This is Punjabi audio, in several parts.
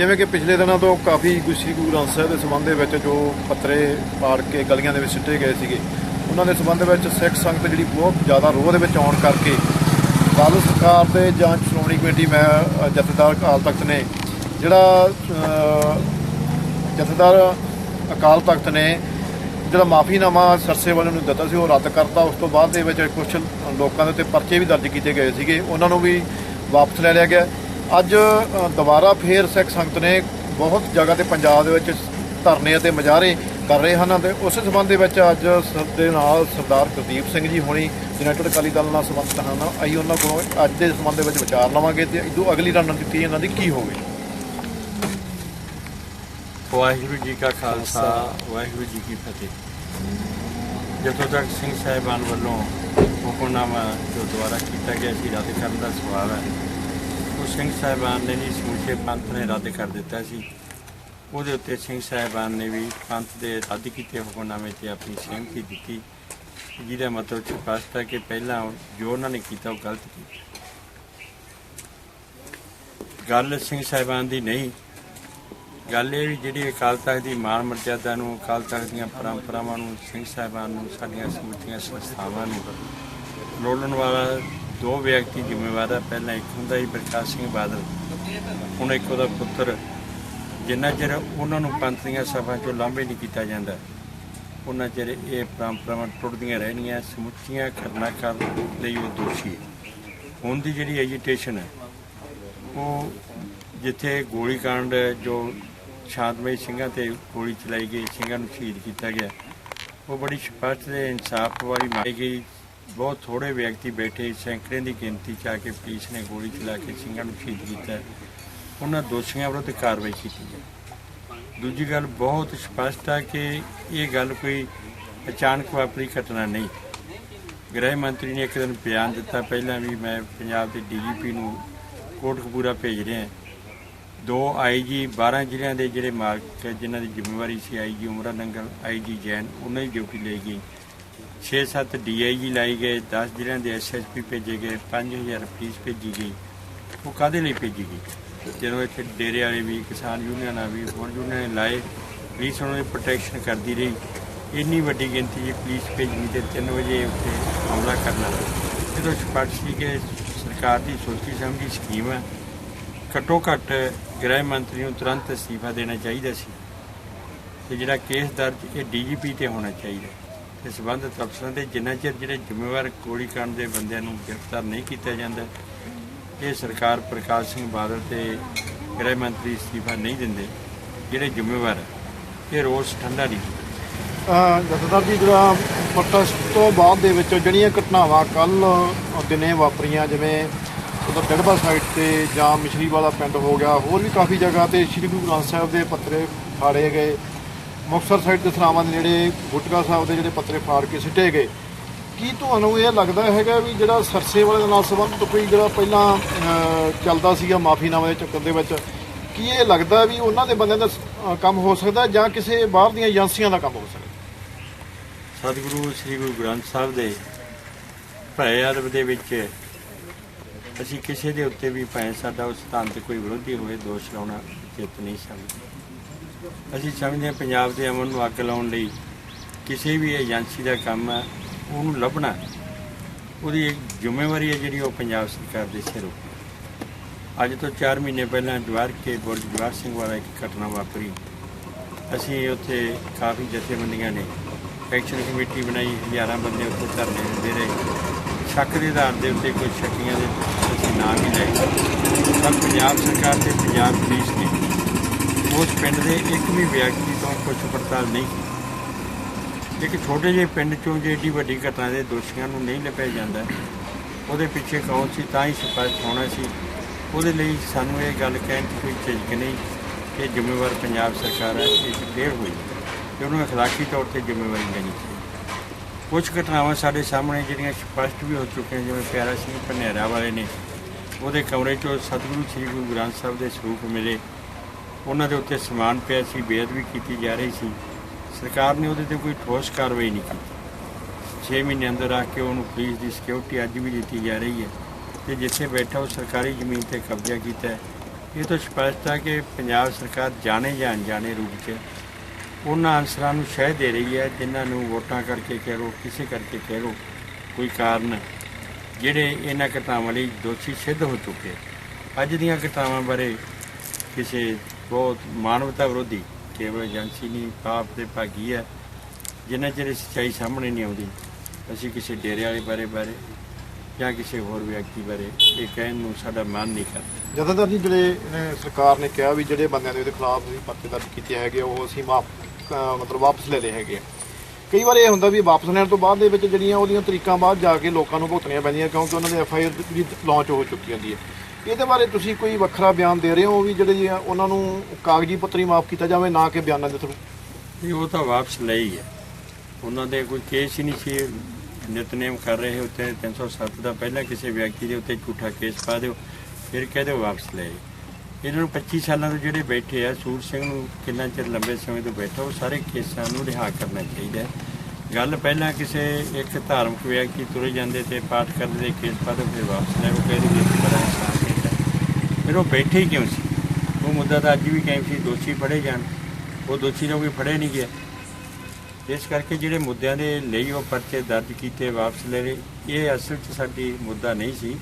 ਜਿਵੇਂ ਕਿ ਪਿਛਲੇ ਦਿਨਾਂ ਤੋਂ ਕਾਫੀ ਗੁਰੂ ਸ੍ਰੀ ਗੁਰੂ ਗ੍ਰੰਥ ਸਾਹਿਬ ਦੇ ਸੰਬੰਧ ਦੇ ਵਿੱਚ ਜੋ ਪੱਤਰੇ ਪਾੜ ਕੇ ਗਲੀਆਂ ਦੇ ਵਿੱਚ ਸਿੱਟੇ ਗਏ ਸੀਗੇ, ਉਹਨਾਂ ਦੇ ਸੰਬੰਧ ਵਿੱਚ ਸਿੱਖ ਸੰਗਤ ਜਿਹੜੀ ਬਹੁਤ ਜ਼ਿਆਦਾ ਰੋਹ ਦੇ ਵਿੱਚ ਆਉਣ ਕਰਕੇ ਬਾਦਲ ਸਰਕਾਰ ਦੇ ਜਾਂਚ ਸ਼੍ਰੋਮਣੀ ਕਮੇਟੀ, ਮੈਂ ਜਥੇਦਾਰ ਅਕਾਲ ਤਖਤ ਨੇ ਜਿਹੜਾ ਜਥੇਦਾਰ ਅਕਾਲ ਤਖਤ ਨੇ ਜਿਹੜਾ ਮਾਫੀਨਾਮਾ ਸਰਸੇ ਵਾਲਿਆਂ ਨੂੰ ਦਿੱਤਾ ਸੀ, ਉਹ ਰੱਦ ਕਰਤਾ। ਉਸ ਤੋਂ ਬਾਅਦ ਦੇ ਵਿੱਚ ਕੁਝ ਲੋਕਾਂ ਦੇ ਉੱਤੇ ਪਰਚੇ ਵੀ ਦਰਜ ਕੀਤੇ ਗਏ ਸੀਗੇ। ਉਹਨਾਂ ਨੂੰ ਵੀ ਵਾਪਸ ਲੈ ਲਿਆ ਗਿਆ। ਅੱਜ ਦੁਬਾਰਾ ਫੇਰ ਸਿੱਖ ਸੰਗਤ ਨੇ ਬਹੁਤ ਜਗ੍ਹਾ ਤੇ ਪੰਜਾਬ ਦੇ ਵਿੱਚ ਧਰਨੇ ਅਤੇ ਮੁਜ਼ਾਹਰੇ ਕਰ ਰਹੇ ਹਨ ਤੇ ਉਸ ਸੰਬੰਧ ਦੇ ਵਿੱਚ ਅੱਜ ਸਰ, ਦੇ ਨਾਲ ਸਰਦਾਰ ਕੁਲਦੀਪ ਸਿੰਘ ਜੀ ਹੋਣੀ ਯੂਨਾਈਟਿਡ ਅਕਾਲੀ ਦਲ ਨਾਲ ਸੰਬੰਧਿਤ ਹਨ। ਅਸੀਂ ਉਹਨਾਂ ਕੋਲੋਂ ਅੱਜ ਦੇ ਸੰਬੰਧ ਦੇ ਵਿੱਚ ਵਿਚਾਰ ਲਵਾਂਗੇ ਤੇ ਇਦੋਂ ਅਗਲੀ ਰਣਨੀਤੀ ਇਹਨਾਂ ਦੀ ਕੀ ਹੋਵੇ। ਵਾਹਿਗੁਰੂ ਜੀ ਕਾ ਖਾਲਸਾ, ਵਾਹਿਗੁਰੂ ਜੀ ਕੀ ਫਤਿਹ। ਜਦੋਂ ਤੱਕ ਸਿੰਘ ਸਾਹਿਬਾਨ ਵੱਲੋਂ ਹੁਕਮਨਾਮਾ ਜੋ ਦੁਆਰਾ ਕੀਤਾ ਗਿਆ ਸੀ ਰੱਦ ਕਰਨ ਦਾ ਸਵਾਲ ਹੈ। ਸਿੰਘ ਸਾਹਿਬਾਨ ਨੇ ਹੀ ਸਮੁੱਚੇ ਪੰਥ ਨੇ ਰੱਦ ਕਰ ਦਿੱਤਾ ਸੀ। ਉਹਦੇ ਉੱਤੇ ਸਿੰਘ ਸਾਹਿਬਾਨ ਨੇ ਵੀ ਪੰਥ ਦੇ ਰੱਦ ਕੀਤੇ ਹੁਕਮਨਾਮੇ ਤੇ ਆਪਣੀ ਸਹਿਮਤੀ ਦਿੱਤੀ। ਜਿਹਦਾ ਮਤਲਬ ਸਪਸ਼ਟ ਹੈ ਕਿ ਪਹਿਲਾਂ ਜੋ ਉਹਨਾਂ ਨੇ ਕੀਤਾ ਉਹ ਗਲਤ ਕੀਤਾ। ਗੱਲ ਸਿੰਘ ਸਾਹਿਬਾਨ ਦੀ ਨਹੀਂ। ਗੱਲ ਇਹ ਵੀ ਜਿਹੜੀ ਅਕਾਲ ਤਖਤ ਦੀ ਮਾਨ ਮਰਜ਼ਾਦਾ ਨੂੰ, ਅਕਾਲ ਤਖਤ ਦੀਆਂ ਪਰੰਪਰਾਵਾਂ ਨੂੰ, ਸਿੰਘ ਸਾਹਿਬਾਨ ਨੂੰ, ਸਾਡੀਆਂ ਸਮੁੱਚੀਆਂ ਸੰਸਥਾਵਾਂ ਨੂੰ ਰੋਲਣ ਵਾਲਾ ਦੋ ਵਿਅਕਤੀ ਜ਼ਿੰਮੇਵਾਰ ਹੈ ਪਹਿਲਾਂ ਇੱਕ ਹੁੰਦਾ ਸੀ ਪ੍ਰਕਾਸ਼ ਸਿੰਘ ਬਾਦਲ, ਹੁਣ ਇੱਕ ਉਹਦਾ ਪੁੱਤਰ। ਜਿੰਨਾ ਚਿਰ ਉਹਨਾਂ ਨੂੰ ਪੰਥ ਦੀਆਂ ਸਭਾ ਚੋਂ ਲਾਂਭੇ ਨਹੀਂ ਕੀਤਾ ਜਾਂਦਾ, ਉਹਨਾਂ ਚਿਰ ਇਹ ਪਰੰਪਰਾਵਾਂ ਟੁੱਟਦੀਆਂ ਰਹਿਣੀਆਂ, ਸਮੁੱਚੀਆਂ ਕਰਨਾ ਕਰਨ ਲਈ ਉਹ ਦੋਸ਼ੀ ਹੈ। ਹੁਣ ਦੀ ਜਿਹੜੀ ਐਜੀਟੇਸ਼ਨ ਹੈ, ਉਹ ਜਿੱਥੇ ਗੋਲੀकांड ਜੋ ਸ਼ਾਂਤਮਈ ਸਿੰਘਾਂ ਤੇ ਗੋਲੀ ਚਲਾਈ ਗਈ, ਸਿੰਘਾਂ ਨੂੰ ਸ਼ਹੀਦ ਕੀਤਾ ਗਿਆ, ਉਹ ਬੜੀ ਸਪਸ਼ਟ ਤੇ ਇਨਸਾਫ ਵਾਲੀ ਮਾਰੀ ਗਈ। ਬਹੁਤ ਥੋੜੇ ਵਿਅਕਤੀ ਬੈਠੇ ਸੈਂਕੜੇ ਦੀ ਗਿਣਤੀ ਚ ਆ ਕੇ ਪੁਲਿਸ ਨੇ ਗੋਲੀ ਚਲਾ ਕੇ ਸਿੰਘਾਂ ਨੂੰ ਸ਼ਹੀਦ ਕੀਤਾ। ਉਹਨਾਂ ਦੋਸ਼ੀਆਂ ਵਿਰੁੱਧ ਕਾਰਵਾਈ ਕੀਤੀ ਹੈ ਦੂਜੀ ਗੱਲ, ਬਹੁਤ ਸਪਸ਼ਟ ਹੈ ਕਿ ਇਹ ਗੱਲ ਕੋਈ ਅਚਾਨਕ ਵਾਪਰੀ ਘਟਨਾ ਨਹੀਂ। ਗ੍ਰਹਿ ਮੰਤਰੀ ਨੇ ਇੱਕ ਦਿਨ ਬਿਆਨ ਦਿੱਤਾ, ਪਹਿਲਾਂ ਵੀ ਮੈਂ ਪੰਜਾਬ ਦੇ ਡੀਜੀਪੀ ਨੂੰ ਕੋਟਕਪੂਰਾ ਭੇਜ ਰਿਹਾ। ਦੋ ਆਈਜੀ 12 ਜ਼ਿਲ੍ਹਿਆਂ ਦੇ ਜਿਹੜੇ ਮਾਲਕ ਜਿਨ੍ਹਾਂ ਦੀ ਜ਼ਿੰਮੇਵਾਰੀ ਸੀ ਆਈਜੀ ਉਮਰਾ ਨੰਗਲ ਆਈਜੀ ਜੈਨ, ਉਹਨਾਂ ਦੀ ਡਿਊਟੀ ਲਈ ਗਈ। 6-7 ਡੀਆਈਜੀ ਲਾਈ ਗਏ 10 ਜ਼ਿਲ੍ਹਿਆਂ ਦੇ ਐਸਐਸਪੀ ਭੇਜੇ ਗਏ 5000 ਫੀਸ ਭੇਜੀ ਗਈ। ਉਹ ਕਾਦੇ ਲਈ ਭੇਜੀ ਗਈ? ਜਦੋਂ ਇੱਥੇ ਡੇਰੇ ਵਾਲੇ ਵੀ, ਕਿਸਾਨ ਯੂਨੀਅਨਾਂ ਵੀ, ਹੋਰ ਯੂਨੀਅਨਾਂ ਨੇ ਲਾਏ, ਪੁਲਿਸ ਉਹਨਾਂ ਦੀ ਪ੍ਰੋਟੈਕਸ਼ਨ ਕਰਦੀ ਰਹੀ। ਇੰਨੀ ਵੱਡੀ ਗਿਣਤੀ ਦੀ ਪੁਲਿਸ ਭੇਜਣੀ ਤੇ 3 ਵਜੇ ਉੱਤੇ ਹਮਲਾ ਕਰਨਾ। ਜਦੋਂ ਸਪਸ਼ਟ ਸੀ ਕਿ ਸਰਕਾਰ ਦੀ ਸੋਚੀ ਸਮਝੀ ਸਕੀਮ ਹੈ ਘੱਟੋ ਘੱਟ ਗ੍ਰਹਿ ਮੰਤਰੀ ਨੂੰ ਤੁਰੰਤ ਅਸਤੀਫਾ ਦੇਣਾ ਚਾਹੀਦਾ ਸੀ। ਤੇ ਜਿਹੜਾ ਕੇਸ ਦਰਜ, ਇਹ ਡੀਜੀਪੀ ਤੇ ਹੋਣਾ ਚਾਹੀਦਾ। ਤੇ ਸਬੰਧਤ ਅਫਸਰਾਂ ਦੇ ਜਿੰਨਾ ਚਿਰ ਜਿਹੜੇ ਜ਼ਿੰਮੇਵਾਰ ਗੋਲੀकांड ਦੇ ਬੰਦਿਆਂ ਨੂੰ ਗ੍ਰਿਫਤਾਰ ਨਹੀਂ ਕੀਤਾ ਜਾਂਦਾ, ਇਹ ਸਰਕਾਰ ਪ੍ਰਕਾਸ਼ ਸਿੰਘ ਬਾਦਲ ਤੇ ਗ੍ਰਹਿ ਮੰਤਰੀ ਅਸਤੀਫਾ ਨਹੀਂ ਦਿੰਦੇ, ਜਿਹੜੇ ਜ਼ਿੰਮੇਵਾਰ ਇਹ ਰੋਸ ਠੰਡਾ ਨਹੀਂ ਜਥੇਦਾਰ ਜੀ, ਜਿਹੜਾ ਪ੍ਰੋਟੈਸਟ ਤੋਂ ਬਾਅਦ ਦੇ ਵਿੱਚ ਜਿਹੜੀਆਂ ਘਟਨਾਵਾਂ ਕੱਲ ਦਿਨੇ ਵਾਪਰੀਆਂ, ਜਿਵੇਂ ਉਧਰ ਡੜਬਾ ਸਾਈਡ ਤੇ ਜਾਂ ਮਿਸ਼ਰੀ ਵਾਲਾ ਪਿੰਡ ਹੋ ਗਿਆ, ਹੋਰ ਵੀ ਕਾਫੀ ਜਗ੍ਹਾ ਤੇ ਸ੍ਰੀ ਗੁਰੂ ਗ੍ਰੰਥ ਸਾਹਿਬ ਦੇ ਪੱਤਰੇ ਫਾੜੇ ਗਏ। ਮੁਕਤਸਰ ਸਾਈਡ ਦੇ ਸਰਾਵਾਂ ਦੇ ਨੇੜੇ ਗੁਟਕਾ ਸਾਹਿਬ ਦੇ ਜਿਹੜੇ ਪੱਤਰੇ ਫਾੜ ਕੇ ਸਿੱਟੇ ਗਏ। ਕੀ ਤੁਹਾਨੂੰ ਇਹ ਲੱਗਦਾ ਹੈਗਾ ਵੀ ਜਿਹੜਾ ਸਰਸੇ ਵਾਲੇ ਦੇ ਨਾਲ ਸੰਬੰਧਿਤ ਕੋਈ ਜਿਹੜਾ ਪਹਿਲਾਂ ਚੱਲਦਾ ਸੀਗਾ ਮਾਫੀਨਾਮੇ ਦੇ ਚੱਕਰ ਦੇ ਵਿੱਚ, ਕੀ ਇਹ ਲੱਗਦਾ ਵੀ ਉਹਨਾਂ ਦੇ ਬੰਦਿਆਂ ਦਾ ਕੰਮ ਹੋ ਸਕਦਾ ਜਾਂ ਕਿਸੇ ਬਾਹਰ ਦੀਆਂ ਏਜੰਸੀਆਂ ਦਾ ਕੰਮ ਹੋ ਸਕਦਾ? ਸਤਿਗੁਰੂ ਸ੍ਰੀ ਗੁਰੂ ਗ੍ਰੰਥ ਸਾਹਿਬ ਦੇ ਭੈ ਅਰਬ ਦੇ ਵਿੱਚ ਅਸੀਂ ਕਿਸੇ ਦੇ ਉੱਤੇ ਵੀ ਭਾਵੇਂ ਸਾਡਾ ਉਸ ਸਿਧਾਂਤ ਕੋਈ ਵਿਰੋਧੀ ਹੋਵੇ ਦੋਸ਼ ਲਾਉਣਾ ਚਿੱਤ ਨਹੀਂ ਸਮਝਦੇ ਅਸੀਂ ਸਮਝਦੇ ਹਾਂ ਪੰਜਾਬ ਦੇ ਅਮਨ ਨੂੰ ਅੱਗ ਲਾਉਣ ਲਈ ਕਿਸੇ ਵੀ ਏਜੰਸੀ ਦਾ ਕੰਮ ਹੈ, ਉਹਨੂੰ ਲੱਭਣਾ ਉਹਦੀ ਇੱਕ ਜ਼ਿੰਮੇਵਾਰੀ ਹੈ ਜਿਹੜੀ ਉਹ ਪੰਜਾਬ ਸਰਕਾਰ ਦੇ ਸਿਰ ਉੱਤੇ ਅੱਜ ਤੋਂ 4 ਮਹੀਨੇ ਪਹਿਲਾਂ ਜਵਾਰ ਕੇ ਬੁਰਜ ਜਵਾਰ ਸਿੰਘ ਵਾਲਾ ਇੱਕ ਘਟਨਾ ਵਾਪਰੀ। ਅਸੀਂ ਉੱਥੇ ਕਾਫੀ ਜਥੇਬੰਦੀਆਂ ਨੇ, ਐਕਸ਼ਨ ਕਮੇਟੀ ਬਣਾਈ, ਹਜ਼ਾਰਾਂ ਬੰਦੇ ਉੱਥੇ ਧਰਨੇ ਦਿੰਦੇ ਰਹੇ। ਸ਼ੱਕ ਦੇ ਆਧਾਰ ਦੇ ਉੱਤੇ ਕੋਈ ਸ਼ੱਕੀਆਂ ਦੇ ਅਸੀਂ ਨਾਮ ਹੀ ਲਏ। ਪਰ ਪੰਜਾਬ ਸਰਕਾਰ ਤੇ ਪੰਜਾਬ ਪੁਲਿਸ ਨੇ ਉਸ ਪਿੰਡ ਦੇ ਇੱਕ ਵੀ ਵਿਅਕਤੀ ਤੋਂ ਕੁਝ ਪੜਤਾਲ ਨਹੀਂ ਕੀਤੀ। ਇੱਕ ਛੋਟੇ ਜਿਹੇ ਪਿੰਡ ਚੋਂ ਜੇ ਏਡੀ ਵੱਡੀ ਘਟਨਾ ਦੇ ਦੋਸ਼ੀਆਂ ਨੂੰ ਨਹੀਂ ਲੱਭਿਆ ਜਾਂਦਾ, ਉਹਦੇ ਪਿੱਛੇ ਕੌਣ ਸੀ, ਤਾਂ ਹੀ ਸਪਸ਼ਟ ਹੋਣਾ ਸੀ। ਉਹਦੇ ਲਈ ਸਾਨੂੰ ਇਹ ਗੱਲ ਕਹਿਣ 'ਚ ਕੋਈ ਝਿਜਕ ਨਹੀਂ ਕਿ ਜ਼ਿੰਮੇਵਾਰ ਪੰਜਾਬ ਸਰਕਾਰ ਹੈ ਇਹ ਫੇਰ ਹੋਈ ਤੇ ਉਹਨੂੰ ਅਖਲਾਕੀ ਤੌਰ ਤੇ ਜ਼ਿੰਮੇਵਾਰੀ ਲੈਣੀ ਚਾਹੀਦੀ ਕੁਝ ਘਟਨਾਵਾਂ ਸਾਡੇ ਸਾਹਮਣੇ ਜਿਹੜੀਆਂ ਸਪਸ਼ਟ ਵੀ ਹੋ ਚੁੱਕੀਆਂ, ਜਿਵੇਂ ਪਿਆਰਾ ਸਿੰਘ ਭਨੇਰਾ ਵਾਲੇ ਨੇ, ਉਹਦੇ ਕਮਰੇ 'ਚੋਂ ਸਤਿਗੁਰੂ ਸ੍ਰੀ ਗੁਰੂ ਗ੍ਰੰਥ ਸਾਹਿਬ ਦੇ ਸਰੂਪ ਮਿਲੇ। ਉਹਨਾਂ ਦੇ ਉੱਤੇ ਸਮਾਨ ਪਿਆ ਸੀ, ਬੇਅਦਬੀ ਕੀਤੀ ਜਾ ਰਹੀ ਸੀ। ਸਰਕਾਰ ਨੇ ਉਹਦੇ ਤੇ ਕੋਈ ਠੋਸ ਕਾਰਵਾਈ ਨਹੀਂ ਕੀਤੀ। 6 ਮਹੀਨੇ ਅੰਦਰ ਆ ਕੇ ਉਹਨੂੰ ਪੁਲਿਸ ਦੀ ਸਿਕਿਉਰਿਟੀ ਅੱਜ ਵੀ ਦਿੱਤੀ ਜਾ ਰਹੀ ਹੈ ਤੇ ਜਿੱਥੇ ਬੈਠਾ ਉਹ ਸਰਕਾਰੀ ਜ਼ਮੀਨ ਤੇ ਕਬਜ਼ਾ ਕੀਤਾ ਹੈ। ਇਹ ਤਾਂ ਸਪਸ਼ਟ ਹੈ ਕਿ ਪੰਜਾਬ ਸਰਕਾਰ ਜਾਣੇ ਜਾਂ ਅਣਜਾਣੇ ਰੂਪ 'ਚ ਉਹਨਾਂ ਅਨਸਰਾਂ ਨੂੰ ਸ਼ਹਿ ਦੇ ਰਹੀ ਹੈ, ਜਿਨ੍ਹਾਂ ਨੂੰ ਵੋਟਾਂ ਕਰਕੇ ਕਹਿ ਲਓ, ਕਿਸੇ ਕਰਕੇ ਕਹਿ ਲਓ, ਕੋਈ ਕਾਰਨ ਜਿਹੜੇ ਇਹਨਾਂ ਘਟਨਾਵਾਂ ਲਈ ਦੋਸ਼ੀ ਸਿੱਧ ਹੋ ਚੁੱਕੇ। ਅੱਜ ਦੀਆਂ ਘਟਨਾਵਾਂ ਬਾਰੇ ਕਿਸੇ ਬਹੁਤ ਮਾਨਵਤਾ ਵਿਰੋਧੀ, ਕੇਵਲ ਏਜੰਸੀ ਨਹੀਂ ਪਾਪ ਦੇ ਭਾਗੀ ਹੈ। ਜਿੰਨਾ ਚਿਰ ਇਹ ਸੱਚਾਈ ਸਾਹਮਣੇ ਨਹੀਂ ਆਉਂਦੀ, ਅਸੀਂ ਕਿਸੇ ਡੇਰੇ ਵਾਲੇ ਬਾਰੇ ਬਾਰੇ ਜਾਂ ਕਿਸੇ ਹੋਰ ਵਿਅਕਤੀ ਬਾਰੇ ਇਹ ਕਹਿਣ ਨੂੰ ਸਾਡਾ ਮਨ ਨਹੀਂ ਕਰਦਾ। ਜ਼ਿਆਦਾਤਰ ਜੀ, ਜਿਹੜੇ ਸਰਕਾਰ ਨੇ ਕਿਹਾ ਵੀ ਜਿਹੜੇ ਬੰਦਿਆਂ ਦੇ ਉਹਦੇ ਖਿਲਾਫ ਵੀ ਪਰਚੇ ਦਰਜ ਕੀਤੇ ਹੈਗੇ, ਉਹ ਅਸੀਂ ਮਾਫ ਮਤਲਬ ਵਾਪਸ ਲੈ ਲਏ ਹੈਗੇ ਆ। ਕਈ ਵਾਰ ਇਹ ਹੁੰਦਾ ਵੀ ਵਾਪਸ ਲੈਣ ਤੋਂ ਬਾਅਦ ਦੇ ਵਿੱਚ ਜਿਹੜੀਆਂ ਉਹਦੀਆਂ ਤਰੀਕਾਂ ਬਾਅਦ ਜਾ ਕੇ ਲੋਕਾਂ ਨੂੰ ਭੁਗਤਣੀਆਂ ਪੈਂਦੀਆਂ ਕਿਉਂਕਿ ਉਹਨਾਂ ਦੇ ਐਫ ਆਈ ਆਰ ਵੀ ਲਾਂਚ ਹੋ ਚੁੱਕੀ ਹੁੰਦੀ ਹੈ। ਇਹਦੇ ਬਾਰੇ ਤੁਸੀਂ ਕੋਈ ਵੱਖਰਾ ਬਿਆਨ ਦੇ ਰਹੇ ਹੋ ਵੀ ਜਿਹੜੇ ਆ ਉਹਨਾਂ ਨੂੰ ਕਾਗਜ਼ੀ ਪੱਤਰੀ ਮਾਫ ਕੀਤਾ ਜਾਵੇ, ਨਾ ਕਿ ਬਿਆਨਾਂ ਦੇ ਥਰੂ ਨਹੀਂ, ਉਹ ਤਾਂ ਵਾਪਸ ਲਈ ਹੈ। ਉਹਨਾਂ ਦੇ ਕੋਈ ਕੇਸ ਹੀ ਨਹੀਂ ਸੀ। ਨਿਤਨੇਮ ਕਰ ਰਹੇ ਉੱਤੇ 307 ਦਾ ਪਹਿਲਾਂ ਕਿਸੇ ਵਿਅਕਤੀ ਦੇ ਉੱਤੇ ਝੂਠਾ ਕੇਸ ਪਾ ਦਿਓ, ਫਿਰ ਕਹਿ ਦਿਓ ਵਾਪਸ ਲੈ ਇਹਨਾਂ ਨੂੰ 25 ਸਾਲਾਂ ਤੋਂ ਜਿਹੜੇ ਬੈਠੇ ਆ, ਸੂਰ ਸਿੰਘ ਨੂੰ ਕਿੰਨਾ ਚਿਰ ਲੰਬੇ ਸਮੇਂ ਤੋਂ ਬੈਠਾ, ਉਹ ਸਾਰੇ ਕੇਸਾਂ ਨੂੰ ਰਿਹਾ ਕਰਨਾ ਚਾਹੀਦਾ ਗੱਲ ਪਹਿਲਾਂ ਕਿਸੇ ਇੱਕ ਧਾਰਮਿਕ ਵਿਅਕਤੀ ਤੁਰੇ ਜਾਂਦੇ ਤੇ ਪਾਠ ਕਰਦੇ ਦੇ ਕੇਸ ਪਾ ਦਿਓ, ਫਿਰ ਵਾਪਸ ਲੈ ਉਹ ਕਹਿੰਦੇ ਵੀ ਇਹ ਬੜਾ ਇਨਸਾਫ ਕੀਤਾ ਫਿਰ ਉਹ ਬੈਠੇ ਹੀ ਕਿਉਂ ਸੀ? ਉਹ ਮੁੱਦਾ ਤਾਂ ਅੱਜ ਵੀ ਕਾਇਮ ਸੀ, ਦੋਸ਼ੀ ਫੜੇ ਜਾਣ। ਉਹ ਦੋਸ਼ੀ ਨੂੰ ਕੋਈ ਫੜੇ ਨਹੀਂ ਗਿਆ। ਇਸ ਕਰਕੇ ਜਿਹੜੇ ਮੁੱਦਿਆਂ ਦੇ ਲਈ ਉਹ ਪਰਚੇ ਦਰਜ ਕੀਤੇ ਵਾਪਸ ਲੈ ਲਏ ਇਹ ਅਸਲ 'ਚ ਸਾਡੀ ਮੁੱਦਾ ਨਹੀਂ ਸੀ।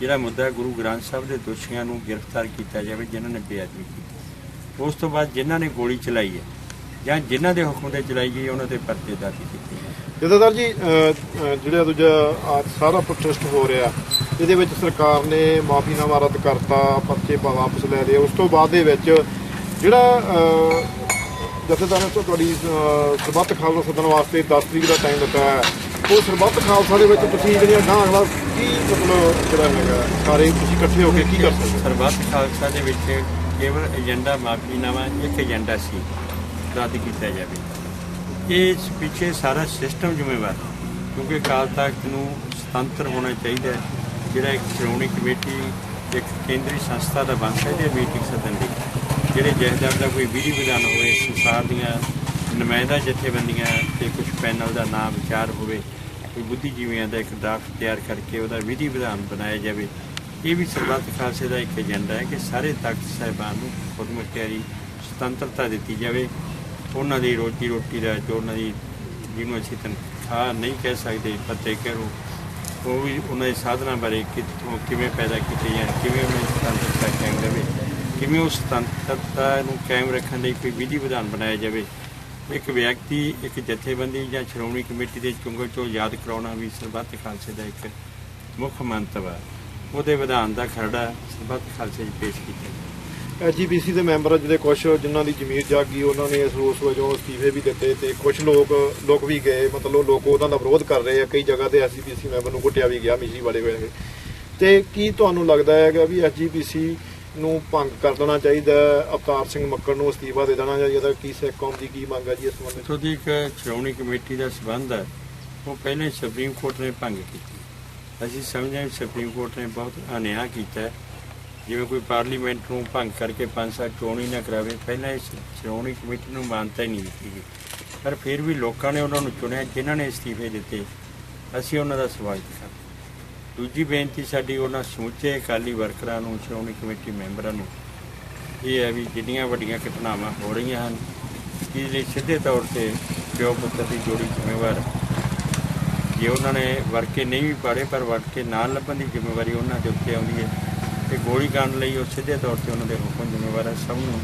ਜਿਹੜਾ ਮੁੱਦਾ ਗੁਰੂ ਗ੍ਰੰਥ ਸਾਹਿਬ ਦੇ ਦੋਸ਼ੀਆਂ ਨੂੰ ਗ੍ਰਿਫਤਾਰ ਕੀਤਾ ਜਾਵੇ, ਜਿਨ੍ਹਾਂ ਨੇ ਬੇਅਦਬੀ ਕੀਤੀ। ਉਸ ਤੋਂ ਬਾਅਦ ਜਿਨ੍ਹਾਂ ਨੇ ਗੋਲੀ ਚਲਾਈ ਹੈ, ਜਾਂ ਜਿਨ੍ਹਾਂ ਦੇ ਹੁਕਮ ਤੇ ਚਲਾਈ ਗਈ, ਉਹਨਾਂ ਤੇ ਪਰਚੇ ਦਰਜ ਕੀਤੇ ਜਾਣ। ਜਥੇਦਾਰ ਜੀ ਜਿਹੜਾ ਦੂਜਾ ਸਾਰਾ ਪ੍ਰੋਟੈਸਟ ਹੋ ਰਿਹਾ ਇਹਦੇ ਵਿੱਚ ਸਰਕਾਰ ਨੇ ਮਾਫੀਨਾਮਾ ਰੱਦ ਕਰਤਾ ਪਰਚੇ ਵਾਪਸ ਲੈ ਲਏ। ਉਸ ਤੋਂ ਬਾਅਦ ਦੇ ਵਿੱਚ ਜਿਹੜਾ ਅਹ, ਜਥੇਦਾਰ ਤੋਂ ਤੁਹਾਡੀ ਸਰਬੱਤ ਖਾਲਸਾ ਸੱਦਣ ਵਾਸਤੇ 10 ਤਰੀਕ ਦਾ ਟਾਈਮ ਦਿੱਤਾ ਹੈ ਉਹ ਸਰਬੱਤ ਖਾਲਸਾ ਦੇ ਵਿੱਚ ਤੁਸੀਂ ਜਿਹੜੀਆਂ ਗਾਂ ਅਗਲਾ ਕੀ ਮਤਲਬ ਜਿਹੜਾ ਹੈਗਾ ਸਾਰੇ ਤੁਸੀਂ ਇਕੱਠੇ ਹੋ ਕੇ ਕੀ ਕਰ ਸਕਦੇ ਸਰਬੱਤ ਖਾਲਸਾ ਦੇ ਵਿੱਚ ਕੇਵਲ ਏਜੰਡਾ ਮਾਫੀਨਾਮਾ ਇੱਕ ਏਜੰਡਾ ਸੀ ਰੱਦ ਕੀਤਾ ਜਾਵੇ। ਇਹ ਪਿੱਛੇ ਸਾਰਾ ਸਿਸਟਮ ਜ਼ਿੰਮੇਵਾਰ ਕਿਉਂਕਿ ਅਕਾਲ ਤਖਤ ਨੂੰ ਸੁਤੰਤਰ ਹੋਣਾ ਚਾਹੀਦਾ ਹੈ। ਜਿਹੜਾ ਇੱਕ ਸ਼੍ਰੋਮਣੀ ਕਮੇਟੀ, ਇੱਕ ਕੇਂਦਰੀ ਸੰਸਥਾ ਦਾ ਬਣ ਸਕਦੀ ਹੈ ਮੀਟਿੰਗ ਸੱਦਣ ਦੀ। ਜਿਹੜੇ ਜਥੇਦਾਰ ਦਾ ਕੋਈ ਵਿਧੀ ਵਿਧਾਨ ਹੋਵੇ, ਸੰਸਾਰ ਦੀਆਂ ਨੁਮਾਇੰਦਾ ਜਥੇਬੰਦੀਆਂ ਤੇ ਕੁਝ ਪੈਨਲ ਦਾ ਨਾਮ ਵਿਚਾਰ ਹੋਵੇ, ਕੋਈ ਬੁੱਧੀਜੀਵੀਆਂ ਦਾ ਇੱਕ ਡਰਾਫਟ ਤਿਆਰ ਕਰਕੇ ਉਹਦਾ ਵਿਧੀ ਵਿਧਾਨ ਬਣਾਇਆ ਜਾਵੇ, ਇਹ ਵੀ ਸਰਬੱਤ ਖਾਲਸੇ ਦਾ ਇੱਕ ਏਜੰਡਾ ਹੈ ਕਿ ਸਾਰੇ ਤਖਤ ਸਾਹਿਬਾਨ ਨੂੰ ਖੁਦ ਸੁਤੰਤਰਤਾ ਦਿੱਤੀ ਜਾਵੇ। ਉਹਨਾਂ ਦੀ ਰੋਜੀ ਰੋਟੀ ਦਾ ਜੋ ਉਹਨਾਂ ਦੀ ਜਿਹਨੂੰ ਅਸੀਂ ਤਨਖਾਹ ਨਹੀਂ ਕਹਿ ਸਕਦੇ ਪੱਤੇ ਕਰੋ ਉਹ ਵੀ ਉਹਨਾਂ ਦੇ ਸਾਧਨਾਂ ਬਾਰੇ ਕਿੱਥੋਂ ਕਿਵੇਂ ਪੈਦਾ ਕੀਤੇ ਜਾਣ ਕਿਵੇਂ ਉਹਨਾਂ ਦੀ ਸੁਤੰਤਰਤਾ ਕਾਇਮ ਰਵੇ ਕਿਵੇਂ ਉਸ ਸੁਤੰਤਰਤਾ ਨੂੰ ਕਾਇਮ ਰੱਖਣ ਲਈ ਕੋਈ ਵਿਧੀ ਵਿਧਾਨ ਬਣਾਇਆ ਜਾਵੇ। ਇੱਕ ਵਿਅਕਤੀ, ਇੱਕ ਜਥੇਬੰਦੀ ਜਾਂ ਸ਼੍ਰੋਮਣੀ ਕਮੇਟੀ ਦੇ ਚੁੰਗਲ ਚੋਂ ਯਾਦ ਕਰਾਉਣਾ ਵੀ ਸਰਬੱਤ ਖਾਲਸੇ ਦਾ ਇੱਕ ਮੁੱਖ ਮੰਤਵ ਹੈ। ਉਹਦੇ ਵਿਧਾਨ ਦਾ ਖਰੜਾ ਸਰਬੱਤ ਖਾਲਸੇ 'ਚ ਪੇਸ਼ ਕੀਤਾ ਗਿਆ। ਐਜੀਪੀਸੀ ਦੇ ਮੈਂਬਰ ਜਿਹੜੇ ਕੁਝ ਜਿਨ੍ਹਾਂ ਦੀ ਜ਼ਮੀਰ ਜਾਗੀ ਉਹਨਾਂ ਨੇ ਇਸ ਰੋਸ ਵਜੋਂ ਅਸਤੀਫੇ ਵੀ ਦਿੱਤੇ ਤੇ ਕੁਝ ਲੋਕ ਲੋਕ ਵੀ ਗਏ, ਮਤਲਬ ਲੋਕ ਉਹਨਾਂ ਦਾ ਵਿਰੋਧ ਕਰ ਰਹੇ ਆ। ਕਈ ਜਗ੍ਹਾ ਤੇ ਐਜੀਪੀਸੀ ਮੈਂਬਰ ਨੂੰ ਘੁੱਟਿਆ ਵੀ ਗਿਆ, ਮਿਸ਼ਰੀ ਵਾਲੇ ਹੋਏ ਤੇ ਕੀ ਤੁਹਾਨੂੰ ਲੱਗਦਾ ਹੈਗਾ ਵੀ ਐਜੀਪੀਸੀ ਨੂੰ ਭੰਗ ਕਰ ਦੇਣਾ ਚਾਹੀਦਾ ਅਵਤਾਰ ਸਿੰਘ ਮੱਕੜ ਨੂੰ ਅਸਤੀਫਾ ਦੇ ਦੇਣਾ ਚਾਹੀਦਾ ਕੀ ਸਿੱਖ ਕੌਮ ਦੀ ਕੀ ਮੰਗ ਹੈ ਜੀ ਇਸ ਸੰਬੰਧ ਵਿੱਚ? ਇੱਥੋਂ ਇੱਕ ਸ਼੍ਰੋਮਣੀ ਕਮੇਟੀ ਦਾ ਸਬੰਧ ਹੈ। ਉਹ ਪਹਿਲੇ ਸੁਪਰੀਮ ਕੋਰਟ ਨੇ ਭੰਗ ਕੀਤੀ। ਅਸੀਂ ਸਮਝਦੇ ਸੁਪਰੀਮ ਕੋਰਟ ਨੇ ਬਹੁਤ ਅਨਿਆਂ ਕੀਤਾ ਹੈ। ਜਿਵੇਂ ਕੋਈ ਪਾਰਲੀਮੈਂਟ ਨੂੰ ਭੰਗ ਕਰਕੇ ਪੰਜ ਸਾਲ ਚੋਣ ਹੀ ਨਾ ਕਰਾਵੇ, ਪਹਿਲਾਂ ਇਸ ਸ਼੍ਰੋਮਣੀ ਕਮੇਟੀ ਨੂੰ ਮਾਨਤਾ ਹੀ ਨਹੀਂ ਦਿੱਤੀ ਗਈ। ਪਰ ਫਿਰ ਵੀ ਲੋਕਾਂ ਨੇ ਉਹਨਾਂ ਨੂੰ ਚੁਣਿਆ, ਜਿਨ੍ਹਾਂ ਨੇ ਅਸਤੀਫੇ ਦਿੱਤੇ, ਅਸੀਂ ਉਹਨਾਂ ਦਾ ਸਵਾਗਤ ਕਰਦੇ ਦੂਜੀ ਬੇਨਤੀ ਸਾਡੀ, ਉਹਨਾਂ ਸਮੁੱਚੇ ਅਕਾਲੀ ਵਰਕਰਾਂ ਨੂੰ ਸ਼੍ਰੋਮਣੀ ਕਮੇਟੀ ਮੈਂਬਰਾਂ ਨੂੰ, ਇਹ ਹੈ ਵੀ ਜਿੰਨੀਆਂ ਵੱਡੀਆਂ ਘਟਨਾਵਾਂ ਹੋ ਰਹੀਆਂ ਹਨ, ਇਸ ਲਈ ਸਿੱਧੇ ਤੌਰ ਤੇ ਪਿਓ ਪੁੱਤਰ ਦੀ ਜੋੜੀ ਜ਼ਿੰਮੇਵਾਰ ਜੇ ਉਹਨਾਂ ਨੇ ਵਰਕੇ ਨਹੀਂ ਵੀ ਪਾੜੇ ਪਰ ਵਰਕੇ ਨਾਲ ਲੱਭਣ ਦੀ ਜ਼ਿੰਮੇਵਾਰੀ ਉਹਨਾਂ ਦੇ ਉੱਤੇ ਆਉਂਦੀ ਹੈ। ਤੇ ਗੋਲੀ ਕਾਂਡ ਲਈ ਉਹ ਸਿੱਧੇ ਤੌਰ ਤੇ ਉਹਨਾਂ ਦੇ ਹੁਕਮ ਜ਼ਿੰਮੇਵਾਰ ਹੈ। ਸਭ ਨੂੰ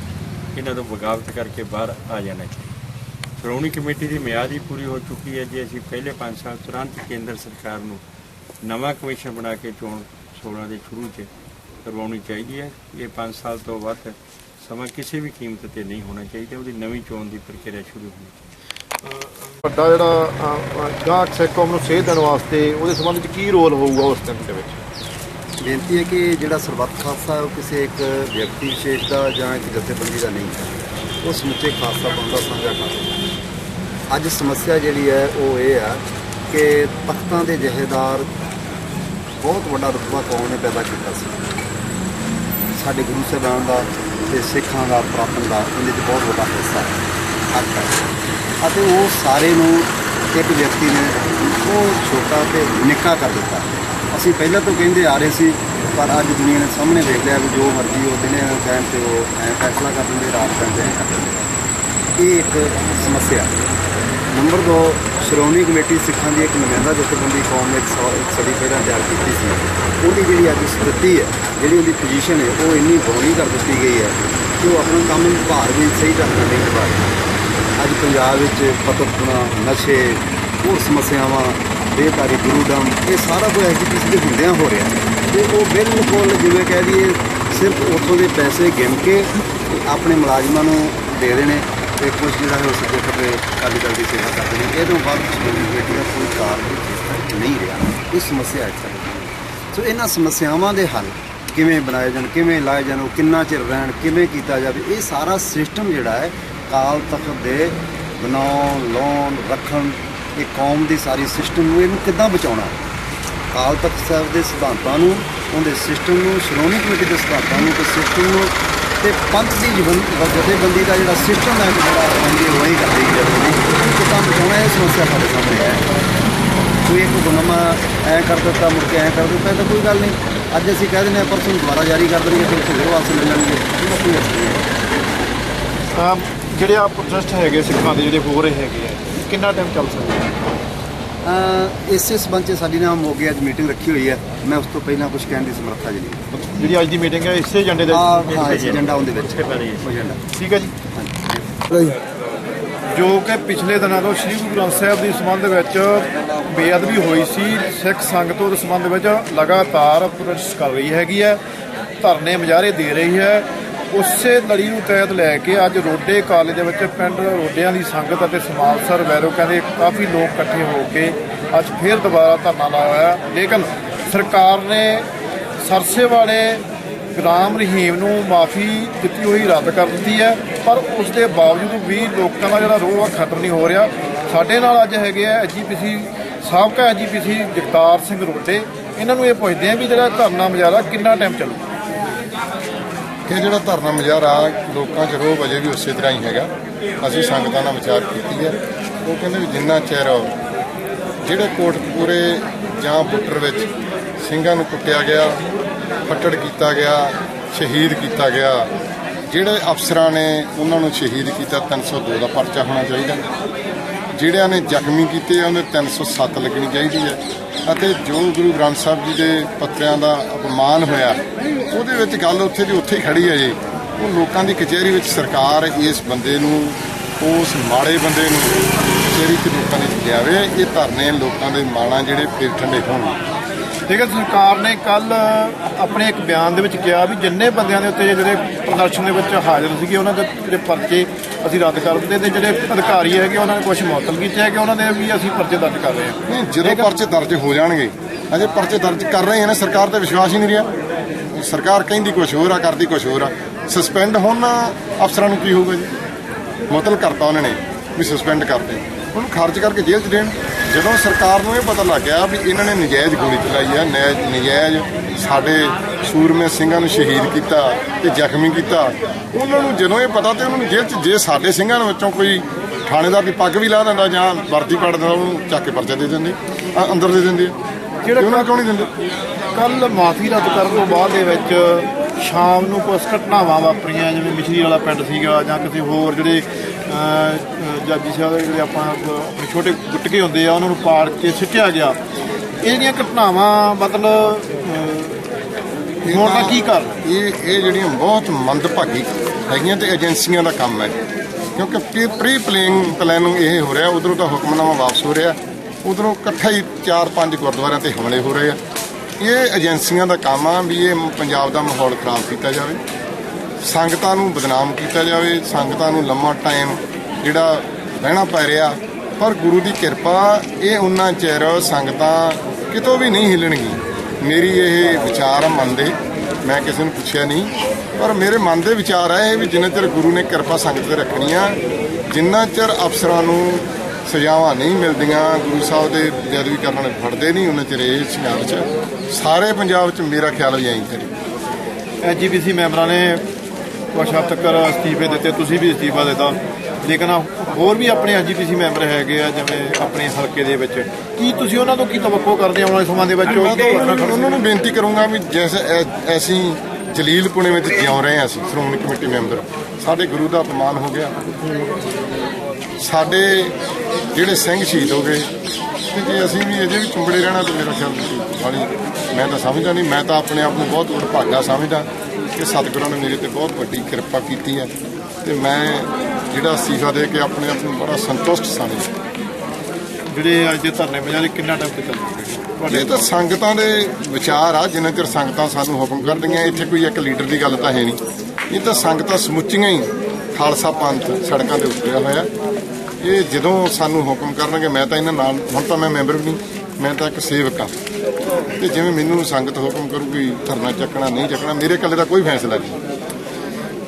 ਇਹਨਾਂ ਤੋਂ ਬਗਾਵਤ ਕਰਕੇ ਬਾਹਰ ਆ ਜਾਣਾ ਚਾਹੀਦਾ। ਸ਼੍ਰੋਮਣੀ ਕਮੇਟੀ ਦੀ ਮਿਆਦ ਹੀ ਪੂਰੀ ਹੋ ਚੁੱਕੀ ਹੈ ਜੇ। ਅਸੀਂ ਪਹਿਲੇ 5 ਸਾਲ ਤੁਰੰਤ ਕੇਂਦਰ ਸਰਕਾਰ ਨੂੰ ਨਵਾਂ ਕਮਿਸ਼ਨ ਬਣਾ ਕੇ ਚੋਣ 16 ਦੇ ਸ਼ੁਰੂ 'ਚ ਕਰਵਾਉਣੀ ਚਾਹੀਦੀ ਹੈ। ਇਹ 5 ਸਾਲ ਤੋਂ ਵੱਧ ਸਮਾਂ ਕਿਸੇ ਵੀ ਕੀਮਤ ਤੇ ਨਹੀਂ ਹੋਣਾ ਚਾਹੀਦਾ। ਉਹਦੀ ਨਵੀਂ ਚੋਣ ਦੀ ਪ੍ਰਕਿਰਿਆ ਸ਼ੁਰੂ ਹੋਣੀ ਵੱਡਾ ਜਿਹੜਾ ਗਾਂ ਸਿੱਖ ਨੂੰ ਸੇਧ ਦੇਣ ਵਾਸਤੇ ਉਹਦੇ ਸੰਬੰਧ ਵਿੱਚ ਕੀ ਰੋਲ ਹੋਊਗਾ ਉਸ ਟਾਈਮ ਦੇ ਵਿੱਚ? ਬੇਨਤੀ ਹੈ ਕਿ ਜਿਹੜਾ ਸਰਬੱਤ ਖਾਲਸਾ ਉਹ ਕਿਸੇ ਇੱਕ ਵਿਅਕਤੀ ਵਿਸ਼ੇਸ਼ ਦਾ ਜਾਂ ਇੱਕ ਜਥੇਬੰਦੀ ਦਾ ਨਹੀਂ ਹੈ। ਉਹ ਸਮੁੱਚੇ ਖਾਲਸਾ ਪੰਥ ਦਾ ਸਾਂਝਾ ਖਾਲਸਾ ਅੱਜ ਸਮੱਸਿਆ ਜਿਹੜੀ ਹੈ, ਉਹ ਇਹ ਆ ਕਿ ਤਖਤਾਂ ਦੇ ਜਹੇਦਾਰ ਬਹੁਤ ਵੱਡਾ ਰੁਤਬਾ ਕੌਮ ਨੇ ਪੈਦਾ ਕੀਤਾ ਸੀ। ਸਾਡੇ ਗੁਰੂ ਸਾਹਿਬਾਨ ਦਾ ਤੇ ਸਿੱਖਾਂ ਦਾ, ਪ੍ਰਾਪਨ ਦਾ ਇਹਦੇ 'ਚ ਬਹੁਤ ਵੱਡਾ ਹਿੱਸਾ ਹੈ। ਹੱਕ ਹੈ। ਅਤੇ ਉਹ ਸਾਰੇ ਨੂੰ ਇੱਕ ਵਿਅਕਤੀ ਨੇ ਉਹ ਛੋਟਾ ਤੇ ਨਿੱਕਾ ਕਰ ਦਿੱਤਾ। ਅਸੀਂ ਪਹਿਲਾਂ ਤੋਂ ਕਹਿੰਦੇ ਆ ਰਹੇ ਸੀ, ਪਰ ਅੱਜ ਦੁਨੀਆ ਨੇ ਸਾਹਮਣੇ ਦੇਖ ਲਿਆ ਵੀ ਜੋ ਮਰਜ਼ੀ ਉਹ ਦਿਨੇ ਟਾਈਮ ਤੇ ਉਹ ਐਂ ਫੈਸਲਾ ਕਰ ਦਿੰਦੇ, ਰਾਤ ਪੈਂਦੇ ਐਂ ਕਰ ਦਿੰਦੇ। ਇਹ ਇੱਕ ਸਮੱਸਿਆ ਨੰਬਰ 2 ਸ਼੍ਰੋਮਣੀ ਕਮੇਟੀ ਸਿੱਖਾਂ ਦੀ ਇੱਕ ਨੁਮਾਇੰਦਾ ਜਥੇਬੰਦੀ ਕੌਮ ਨੇ ਇੱਕ ਸੌ- ਇੱਕ ਸਦੀ ਪਹਿਲਾਂ ਤਿਆਰ ਕੀਤੀ ਸੀ। ਉਹਦੀ ਜਿਹੜੀ ਅੱਜ ਸਥਿਤੀ ਹੈ, ਜਿਹੜੀ ਉਹਦੀ ਪੋਜੀਸ਼ਨ ਹੈ, ਉਹ ਇੰਨੀ ਬੌਣੀ ਕਰ ਦਿੱਤੀ ਗਈ ਹੈ ਕਿ ਉਹ ਆਪਣਾ ਕੰਮ ਭਾਰ ਵੀ ਸਹੀ ਢੰਗ ਨਾਲ ਨਹੀਂ ਨਿਭਾ ਰਹੀ। ਅੱਜ ਪੰਜਾਬ ਵਿੱਚ ਪਤਤਪੁਣਾ ਨਸ਼ੇ, ਹੋਰ ਸਮੱਸਿਆਵਾਂ ਬੇਕਾਰੀ ਗੁਰੂਦਮ ਇਹ ਸਾਰਾ ਕੁਝ ਐਜੀਪੀਸੀ ਦੇ ਹੁੰਦਿਆਂ ਹੋ ਰਿਹਾ। ਤੇ ਉਹ ਬਿਲਕੁਲ ਜਿਵੇਂ ਕਹਿ ਦਈਏ, ਸਿਰਫ ਉੱਥੋਂ ਦੇ ਪੈਸੇ ਗਿਣ ਕੇ ਆਪਣੇ ਮੁਲਾਜ਼ਮਾਂ ਨੂੰ ਦੇ ਦੇਣੇ, ਤੇ ਕੁਝ ਜਿਹੜਾ ਹੈ ਉਹ ਸਿੱਧੇ ਖੱਬੇ ਅਕਾਲੀ ਦਲ ਦੀ ਸੇਵਾ ਕਰਦੇ ਨੇ। ਇਹ ਤੋਂ ਬਾਅਦ ਸ਼੍ਰੋਮਣੀ ਕਮੇਟੀ ਦਾ ਕੋਈ ਕਾਰਨ ਨਹੀਂ ਰਿਹਾ। ਇਹ ਸਮੱਸਿਆ ਹੈ। ਸੋ ਇਹਨਾਂ ਸਮੱਸਿਆਵਾਂ ਦੇ ਹੱਲ ਕਿਵੇਂ ਬਣਾਏ ਜਾਣ, ਕਿਵੇਂ ਲਾਏ ਜਾਣ, ਉਹ ਕਿੰਨਾ ਚਿਰ ਰਹਿਣ, ਕਿਵੇਂ ਕੀਤਾ ਜਾਵੇ, ਇਹ ਸਾਰਾ ਸਿਸਟਮ ਜਿਹੜਾ ਹੈ ਕਾਲ ਤਖਤ ਦੇ ਬਣਾਉਣ, ਲਾਉਣ, ਰੱਖਣ ਇਹ ਕੌਮ ਦੀ ਸਾਰੀ ਸਿਸਟਮ ਨੂੰ ਇਹਨੂੰ ਕਿੱਦਾਂ ਬਚਾਉਣਾ? ਕਾਲ ਤਖਤ ਸਾਹਿਬ ਦੇ ਸਿਧਾਂਤਾਂ ਨੂੰ, ਉਹਦੇ ਸਿਸਟਮ ਨੂੰ, ਸ਼੍ਰੋਮਣੀ ਕਮੇਟੀ ਦੇ ਸਿਧਾਂਤਾਂ ਨੂੰ, ਤੇ ਸਿਸਟਮ ਨੂੰ, ਤੇ ਪੰਥ ਦੀ ਜੀਵਨ ਜਥੇਬੰਦੀ ਦਾ ਜਿਹੜਾ ਸਿਸਟਮ ਹੈ ਜਿਹੜਾ ਉਹਦੀ ਅਗਵਾਈ ਕਰਦੀ ਹੈ। ਉਹਨੂੰ ਕਿੱਦਾਂ ਬਚਾਉਣਾ ਇਹ ਸਮੱਸਿਆ ਸਾਡੇ ਸਾਹਮਣੇ ਹੈ। ਕੋਈ ਇੱਕ ਗੁਨਾਮਾ ਐ ਕਰ ਦਿੱਤਾ, ਮੁੜ ਕੇ ਐ ਕਰ ਦਿੱਤਾ, ਇਹ ਤਾਂ ਕੋਈ ਗੱਲ ਨਹੀਂ। ਅੱਜ ਅਸੀਂ ਕਹਿ ਦਿੰਦੇ ਹਾਂ, ਪਰਸੋਂ ਨੂੰ ਦੁਬਾਰਾ ਜਾਰੀ ਕਰ ਦੇਣਗੇ, ਫਿਰ ਫਿਰ ਵਾਪਸ ਲੈ ਲੈਣਗੇ ਇਹਦਾ ਕੋਈ ਅਰਥ ਨਹੀਂ ਹੈ ਜਿਹੜੇ ਆ ਪ੍ਰੋਟੈਸਟ ਹੈਗੇ ਸਿੱਖਾਂ ਦੇ, ਜਿਹੜੇ ਹੋ ਰਹੇ ਹੈਗੇ ਆ ਕਿੰਨਾ ਟਾਈਮ ਚੱਲ ਸਕਦੇ? ਇਸੇ ਸੰਬੰਧ 'ਚ ਸਾਡੀ ਨਾਲ ਮੋਗੇ ਅੱਜ ਮੀਟਿੰਗ ਰੱਖੀ ਹੋਈ ਹੈ। ਮੈਂ ਉਸ ਤੋਂ ਪਹਿਲਾਂ ਕੁਝ ਕਹਿਣ ਦੀ ਸਮਰੱਥਾ ਜੀ ਜਿਹੜੀ ਅੱਜ ਦੀ ਮੀਟਿੰਗ ਹੈ ਇਸੇ ਏਜੰਡੇ ਦੇ ਹਾਂ ਇਸ ਏਜੰਡਾ ਉਹਦੇ ਵਿੱਚ। ਠੀਕ ਹੈ ਜੀ। ਜੋ ਕਿ ਪਿਛਲੇ ਦਿਨਾਂ ਤੋਂ ਸ੍ਰੀ ਗੁਰੂ ਗ੍ਰੰਥ ਸਾਹਿਬ ਦੇ ਸੰਬੰਧ ਵਿੱਚ ਬੇਅਦਬੀ ਹੋਈ ਸੀ ਸਿੱਖ ਸੰਗਤ ਉਹਦੇ ਸੰਬੰਧ ਵਿੱਚ ਲਗਾਤਾਰ ਪ੍ਰੋਟੈਸਟ ਕਰ ਰਹੀ ਹੈਗੀ ਹੈ ਧਰਨੇ ਮੁਜ਼ਾਹਰੇ ਦੇ ਰਹੀ ਹੈ। ਉਸੇ ਲੜੀ ਨੂੰ ਤਹਿਤ ਲੈ ਕੇ ਅੱਜ ਰੋਡੇ ਕਾਲਜ ਦੇ ਵਿੱਚ ਪਿੰਡ ਰੋਡਿਆਂ ਦੀ ਸੰਗਤ ਅਤੇ ਸਮਾਲਸਰ ਵੈਰੋ ਕਹਿੰਦੇ ਕਾਫੀ ਲੋਕ ਇਕੱਠੇ ਹੋ ਕੇ ਅੱਜ ਫੇਰ ਦੁਬਾਰਾ ਧਰਨਾ ਲਾਇਆ ਹੋਇਆ। ਲੇਕਿਨ ਸਰਕਾਰ ਨੇ ਸਰਸੇ ਵਾਲੇ ਗੁਲਾਮ ਰਹੀਮ ਨੂੰ ਮਾਫੀ ਦਿੱਤੀ ਹੋਈ ਰੱਦ ਕਰ ਦਿੱਤੀ ਹੈ, ਪਰ ਉਸ ਦੇ ਬਾਵਜੂਦ ਵੀ ਲੋਕਾਂ ਦਾ ਜਿਹੜਾ ਰੋਹ ਆ ਖਤਮ ਨਹੀਂ ਹੋ ਰਿਹਾ। ਸਾਡੇ ਨਾਲ ਅੱਜ ਹੈਗੇ ਆ ਐਜੀਪੀਸੀ ਸਾਬਕਾ ਐਜੀਪੀਸੀ ਜਗਤਾਰ ਸਿੰਘ ਰੋਡੇ। ਇਹਨਾਂ ਨੂੰ ਇਹ ਪੁੱਛਦੇ ਆ ਵੀ ਜਿਹੜਾ ਧਰਨਾ ਮੁਜ਼ਾਹਰਾ ਕਿੰਨਾ ਟਾਈਮ ਚੱਲੂ? ਇਹ ਜਿਹੜਾ ਧਰਨਾ ਮੁਜ਼ਾਹਰਾ ਲੋਕਾਂ 'ਚ ਰੋਹ ਵਜੇ ਵੀ ਉਸੇ ਤਰ੍ਹਾਂ ਹੀ ਹੈਗਾ। ਅਸੀਂ ਸੰਗਤਾਂ ਨਾਲ ਵਿਚਾਰ ਕੀਤੀ ਹੈ। ਉਹ ਕਹਿੰਦੇ ਵੀ ਜਿੰਨਾ ਚਿਰ ਜਿਹੜੇ ਕੋਟਕਪੂਰੇ ਜਾਂ ਬੁੱਟਰ ਵਿੱਚ ਸਿੰਘਾਂ ਨੂੰ ਕੁੱਟਿਆ ਗਿਆ, ਫੱਟੜ ਕੀਤਾ ਗਿਆ, ਸ਼ਹੀਦ ਕੀਤਾ ਗਿਆ, ਜਿਹੜੇ ਅਫਸਰਾਂ ਨੇ ਉਹਨਾਂ ਨੂੰ ਸ਼ਹੀਦ ਕੀਤਾ 302 ਦਾ ਪਰਚਾ ਹੋਣਾ ਚਾਹੀਦਾ। ਜਿਹੜਿਆਂ ਨੇ ਜ਼ਖਮੀ ਕੀਤੇ ਆ, ਉਹਨੇ 307 ਲੱਗਣੀ ਚਾਹੀਦੀ ਹੈ। ਅਤੇ ਜੋ ਗੁਰੂ ਗ੍ਰੰਥ ਸਾਹਿਬ ਜੀ ਦੇ ਪੱਤਰਿਆਂ ਦਾ ਅਪਮਾਨ ਹੋਇਆ, ਉਹਦੇ ਵਿੱਚ ਗੱਲ ਉੱਥੇ ਦੀ ਉੱਥੇ ਹੀ ਖੜੀ ਹੈ ਜੀ। ਉਹ ਲੋਕਾਂ ਦੀ ਕਚਹਿਰੀ ਵਿੱਚ ਸਰਕਾਰ ਇਸ ਬੰਦੇ ਨੂੰ, ਉਸ ਮਾੜੇ ਬੰਦੇ ਨੂੰ ਕਚਹਿਰੀ 'ਚ ਲੋਕਾਂ ਨੇ ਲਿਆਵੇ ਇਹ ਧਰਨੇ ਲੋਕਾਂ ਦੇ ਮਾਣਾ ਜਿਹੜੇ ਫਿਰ ਠੰਡੇ ਹੋਣ ਠੀਕ ਹੈ ਸਰਕਾਰ ਨੇ ਕੱਲ ਆਪਣੇ ਇੱਕ ਬਿਆਨ ਦੇ ਵਿੱਚ ਕਿਹਾ ਵੀ ਜਿੰਨੇ ਬੰਦਿਆਂ ਦੇ ਉੱਤੇ ਜਿਹੜੇ ਪ੍ਰਦਰਸ਼ਨ ਦੇ ਵਿੱਚ ਹਾਜ਼ਰ ਸੀਗੇ ਉਹਨਾਂ ਦੇ ਜਿਹੜੇ ਪਰਚੇ ਅਸੀਂ ਰੱਦ ਕਰ ਦਿੱਤੇ ਤੇ ਜਿਹੜੇ ਅਧਿਕਾਰੀ ਹੈਗੇ ਉਹਨਾਂ ਨੇ ਕੁਝ ਮੁਅੱਤਲ ਕੀਤੇ ਹੈਗੇ ਉਹਨਾਂ ਦੇ ਵੀ ਅਸੀਂ ਪਰਚੇ ਦਰਜ ਕਰ ਰਹੇ ਹਾਂ। ਨਹੀਂ ਜਦੋਂ ਪਰਚੇ ਦਰਜ ਹੋ ਜਾਣਗੇ ਅਜੇ ਪਰਚੇ ਦਰਜ ਕਰ ਰਹੇ ਹਨ ਸਰਕਾਰ ਤੇ ਵਿਸ਼ਵਾਸ ਹੀ ਨਹੀਂ ਰਿਹਾ। ਸਰਕਾਰ ਕਹਿੰਦੀ ਕੁਝ ਹੋਰ ਆ ਕਰਦੀ ਕੁਝ ਹੋਰ ਆ। ਸਸਪੈਂਡ ਹੋਣ ਅਫਸਰਾਂ ਨੂੰ ਕੀ ਹੋਊਗਾ ਜੀ? ਮੁਅਤਲ ਕਰਤਾ ਉਹਨਾਂ ਨੇ ਵੀ ਸਸਪੈਂਡ ਕਰਦੇ। ਉਹਨੂੰ ਖਾਰਜ ਕਰਕੇ ਜੇਲ੍ਹ 'ਚ ਦੇਣ। ਜਦੋਂ ਸਰਕਾਰ ਨੂੰ ਇਹ ਪਤਾ ਲੱਗ ਗਿਆ ਵੀ ਇਹਨਾਂ ਨੇ ਨਜਾਇਜ਼ ਗੋਲੀ ਚਲਾਈ ਆ ਨਜਾਇਜ਼ ਸਾਡੇ ਸੂਰਮੇ ਸਿੰਘਾਂ ਨੂੰ ਸ਼ਹੀਦ ਕੀਤਾ ਤੇ ਜ਼ਖਮੀ ਕੀਤਾ। ਉਹਨਾਂ ਨੂੰ ਜਦੋਂ ਇਹ ਪਤਾ ਤੇ ਉਹਨਾਂ ਨੂੰ ਜੇਲ੍ਹ 'ਚ ਜੇ ਸਾਡੇ ਸਿੰਘਾਂ ਵਿੱਚੋਂ ਕੋਈ ਥਾਣੇਦਾਰ ਦੀ ਪੱਗ ਵੀ ਲਾ ਦਿੰਦਾ ਜਾਂ ਵਰਦੀ ਪੜ ਦਿੰਦਾ ਉਹਨੂੰ ਚੱਕ ਕੇ ਪਰਚਾ ਦੇ ਦਿੰਦੇ ਅੰਦਰ ਦੇ ਦਿੰਦੇ। ਜਿਹੜਾ ਉਹਨਾਂ ਕਿਉਂ ਨਹੀਂ ਦਿੰਦੇ? ਕੱਲ ਮਾਫੀ ਰੱਦ ਕਰਨ ਤੋਂ ਬਾਅਦ ਦੇ ਵਿੱਚ ਸ਼ਾਮ ਨੂੰ ਕੁਝ ਘਟਨਾਵਾਂ ਵਾਪਰੀਆਂ ਜਿਵੇਂ ਮਿਸ਼ਰੀ ਵਾਲਾ ਪਿੰਡ ਸੀਗਾ ਜਾਂ ਕਿਸੇ ਹੋਰ ਜਿਹੜੇ ਜਾਜੀ ਸਾਹਿਬ ਦੇ ਜਿਹੜੇ ਆਪਾਂ ਆਪਣੇ ਛੋਟੇ ਗੁੱਟਕੇ ਹੁੰਦੇ ਆ ਉਹਨਾਂ ਨੂੰ ਪਾੜ ਕੇ ਸਿੱਟਿਆ ਗਿਆ। ਇਹ ਜਿਹੜੀਆਂ ਘਟਨਾਵਾਂ ਮਤਲਬ ਅਹ, ਹੋਣ ਦਾ ਕੀ ਕਾਰਨ ਇਹ ਇਹ ਜਿਹੜੀਆਂ ਬਹੁਤ ਮੰਦਭਾਗੀ ਹੈਗੀਆਂ ਤੇ ਏਜੰਸੀਆਂ ਦਾ ਕੰਮ ਹੈ। ਕਿਉਂਕਿ ਪ੍ਰੀ ਪਲੇਇੰਗ ਪਲੈਨਿੰਗ ਇਹ ਹੋ ਰਿਹਾ ਉਧਰੋਂ ਤਾਂ ਹੁਕਮਨਾਮਾ ਵਾਪਸ ਹੋ ਰਿਹਾ ਉਧਰੋਂ ਇਕੱਠਾ ਹੀ 4-5 ਗੁਰਦੁਆਰਿਆਂ ਤੇ ਹਮਲੇ ਹੋ ਰਹੇ ਆ। ਇਹ ਏਜੰਸੀਆਂ ਦਾ ਕੰਮ ਆ ਵੀ ਇਹ ਪੰਜਾਬ ਦਾ ਮਾਹੌਲ ਖਰਾਬ ਕੀਤਾ ਜਾਵੇ। ਸੰਗਤਾਂ ਨੂੰ ਬਦਨਾਮ ਕੀਤਾ ਜਾਵੇ, ਸੰਗਤਾਂ ਨੂੰ ਲੰਮਾ ਟਾਈਮ ਜਿਹੜਾ ਰਹਿਣਾ ਪੈ ਰਿਹਾ, ਪਰ ਗੁਰੂ ਦੀ ਕਿਰਪਾ, ਇਹ ਉਹਨਾਂ ਚਿਰ ਸੰਗਤਾਂ ਕਿਤੋਂ ਵੀ ਨਹੀਂ ਹਿੱਲਣਗੀਆਂ। ਮੇਰੀ ਇਹ ਵਿਚਾਰ ਆ ਮਨ ਦੇ, ਮੈਂ ਕਿਸੇ ਨੂੰ ਪੁੱਛਿਆ ਨਹੀਂ, ਪਰ ਮੇਰੇ ਮਨ ਦੇ ਵਿਚਾਰ ਆ ਇਹ ਵੀ ਜਿੰਨਾ ਚਿਰ ਗੁਰੂ ਨੇ ਕਿਰਪਾ ਸੰਗਤ ਤੇ ਰੱਖਣੀ ਆ ਜਿੰਨਾ ਚਿਰ ਅਫਸਰਾਂ ਨੂੰ ਸਜ਼ਾਵਾਂ ਨਹੀਂ ਮਿਲਦੀਆਂ, ਗੁਰੂ ਸਾਹਿਬ ਦੇ ਬੇਅਦਬੀ ਕਰਨ ਵਾਲੇ ਫੜਦੇ ਨਹੀਂ, ਉਹਨਾਂ ਚਿਰ ਇਹ ਸੰਘਰਸ਼ 'ਚ, ਸਾਰੇ ਪੰਜਾਬ 'ਚ ਮੇਰਾ ਖਿਆਲ ਵੀ ਐਂ ਕਰੀ। ਐਜੀਪੀਸੀ ਮੈਂਬਰਾਂ ਨੇ ਕੁਝ ਹੱਦ ਤੱਕ ਅਸਤੀਫੇ ਦਿੱਤੇ ਤੁਸੀਂ ਵੀ ਅਸਤੀਫਾ ਦਿੱਤਾ। ਲੇਕਿਨ ਹੋਰ ਵੀ ਆਪਣੇ ਐਸਜੀਪੀਸੀ ਮੈਂਬਰ ਹੈਗੇ ਆ ਜਿਵੇਂ ਆਪਣੇ ਹਲਕੇ ਦੇ ਵਿੱਚ। ਕੀ ਤੁਸੀਂ ਉਹਨਾਂ ਤੋਂ ਕੀ ਤਵੱਕੋ ਕਰਦੇ ਆਉਣ ਵਾਲੇ ਸਮਾਂ ਦੇ ਵਿੱਚ? ਉਹਨਾਂ ਨੂੰ- ਬੇਨਤੀ ਕਰੂੰਗਾ ਵੀ ਜੈਸੇ ਅਸੀਂ ਜਲੀਲ ਪੁਣੇ ਵਿੱਚ ਜਿਉ ਰਹੇ ਅਸੀਂ ਸ਼੍ਰੋਮਣੀ ਕਮੇਟੀ ਮੈਂਬਰ। ਸਾਡੇ ਗੁਰੂ ਦਾ ਅਪਮਾਨ ਹੋ ਗਿਆ। ਸਾਡੇ ਜਿਹੜੇ ਸਿੰਘ ਸ਼ਹੀਦ ਹੋ ਗਏ ਤੇ ਜੇ ਅਸੀਂ ਵੀ ਅਜੇ ਵੀ ਚੁੰਬੜੇ ਰਹਿਣਾ ਤੇ ਮੇਰਾ ਖਿਆਲ ਵਾਲੀ ਮੈਂ ਤਾਂ ਸਮਝਦਾ ਨਹੀਂ ਮੈਂ ਤਾਂ ਆਪਣੇ ਆਪ ਨੂੰ ਬਹੁਤ ਵਡਭਾਗਾ ਸਮਝਦਾ ਕਿ ਸਤਿਗੁਰਾਂ ਨੇ ਮੇਰੇ ਤੇ ਬਹੁਤ ਵੱਡੀ ਕਿਰਪਾ ਕੀਤੀ ਹੈ ਤੇ ਮੈਂ ਜਿਹੜਾ ਅਸਤੀਫਾ ਦੇ ਕੇ ਆਪਣੇ ਆਪ ਨੂੰ ਬੜਾ ਸੰਤੁਸ਼ਟ ਸਮਝਦਾ। ਜਿਹੜੇ ਅੱਜ ਦੇ ਧਰਨੇ ਬਾਜ਼ਾਰ ਕਿੰਨਾ ਟਾਈਮ ਤੇ ਚੱਲਣਗੇ ਇਹ ਤਾਂ ਸੰਗਤਾਂ ਦੇ ਵਿਚਾਰ ਆ ਜਿੰਨਾ ਚਿਰ ਸੰਗਤਾਂ ਸਾਨੂੰ ਹੁਕਮ ਕਰਦੀਆਂ ਇੱਥੇ ਕੋਈ ਇੱਕ ਲੀਡਰ ਦੀ ਗੱਲ ਤਾਂ ਹੈ ਨਹੀਂ। ਇਹ ਤਾਂ ਸੰਗਤਾਂ ਸਮੁੱਚੀਆਂ ਹੀ ਖਾਲਸਾ ਪੰਥ ਸੜਕਾਂ ਤੇ ਉਤਰਿਆ ਹੋਇਆ। ਇਹ ਜਦੋਂ ਸਾਨੂੰ ਹੁਕਮ ਕਰਨਗੇ ਮੈਂ ਤਾਂ ਇਹਨਾਂ ਨਾਲ ਹੁਣ ਤਾਂ ਮੈਂ ਮੈਂਬਰ ਵੀ ਨਹੀਂ ਮੈਂ ਤਾਂ ਇੱਕ ਸੇਵਕ ਆ ਤੇ ਜਿਵੇਂ ਮੈਨੂੰ ਸੰਗਤ ਹੁਕਮ ਕਰੂਗੀ ਧਰਨਾ ਚੱਕਣਾ ਨਹੀਂ ਚੱਕਣਾ ਮੇਰੇ ਇਕੱਲੇ ਦਾ ਕੋਈ ਫੈਸਲਾ ਨਹੀਂ।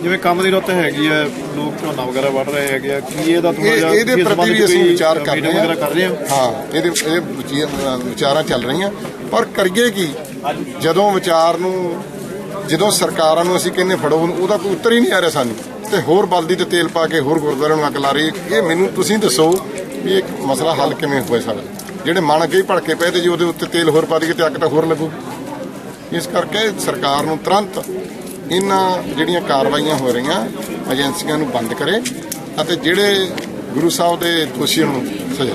ਜਿਵੇਂ ਕੰਮ ਦੀ ਰੁੱਤ ਹੈਗੀ ਆ ਲੋਕ ਝੋਨਾ ਵਗੈਰਾ ਵੱਢ ਰਹੇ ਹੈਗੇ ਆ ਕੀ ਇਹਦਾ ਥੋੜਾ ਇਹ ਇਹਦੇ ਪ੍ਰਤੀ ਵੀ ਅਸੀਂ ਵਿਚਾਰ ਕਰ ਰਹੇ ਹਾਂ। ਹਾਂ? ਹਾਂ ਇਹਦੇ ਇਹ ਵਿਚਾਰ- ਚੱਲ ਰਹੀਆਂ। ਪਰ ਕਰੀਏ ਕੀ? ਜਦੋਂ ਵਿਚਾਰ ਨੂੰ ਜਦੋਂ ਸਰਕਾਰਾਂ ਨੂੰ ਅਸੀਂ ਕਹਿੰਨੇ ਫੜੋ ਉਹਦਾ ਕੋਈ ਉੱਤਰ ਹੀ ਨਹੀਂ ਆ ਰਿਹਾ ਸਾਨੂੰ। ਤੇ ਹੋਰ ਬਲਦੀ ਤੇ ਤੇਲ ਪਾ ਕੇ ਹੋਰ ਗੁਰਦੁਆਰਿਆਂ ਨੂੰ ਅੱਗ ਲਾ ਰਹੀ ਇਹ ਮੈਨੂੰ ਤੁਸੀਂ ਦੱਸੋ ਵੀ ਇਹ ਮਸਲਾ ਹੱਲ ਕਿਵੇਂ ਹੋ ਸਕਦਾ ਜਿਹੜੇ ਮਨ ਅੱਗੇ ਹੀ ਭੜਕੇ ਪਏ ਤੇ ਜੀ ਉਹਦੇ ਉੱਤੇ ਤੇਲ ਹੋਰ ਪਾ ਦਈਏ ਤੇ ਅੱਗ ਤਾਂ ਹੋਰ ਲੱਗੂ। ਇਸ ਕਰਕੇ ਸਰਕਾਰ ਨੂੰ ਤੁਰੰਤ ਇਹਨਾਂ ਜਿਹੜੀਆਂ ਕਾਰਵਾਈਆਂ ਹੋ ਰਹੀਆਂ, ਏਜੰਸੀਆਂ ਨੂੰ ਬੰਦ ਕਰੇ ਅਤੇ ਜਿਹੜੇ ਗੁਰੂ ਸਾਹਿਬ ਦੇ ਦੋਸ਼ੀਆਂ ਨੂੰ ਸਜ਼ਾ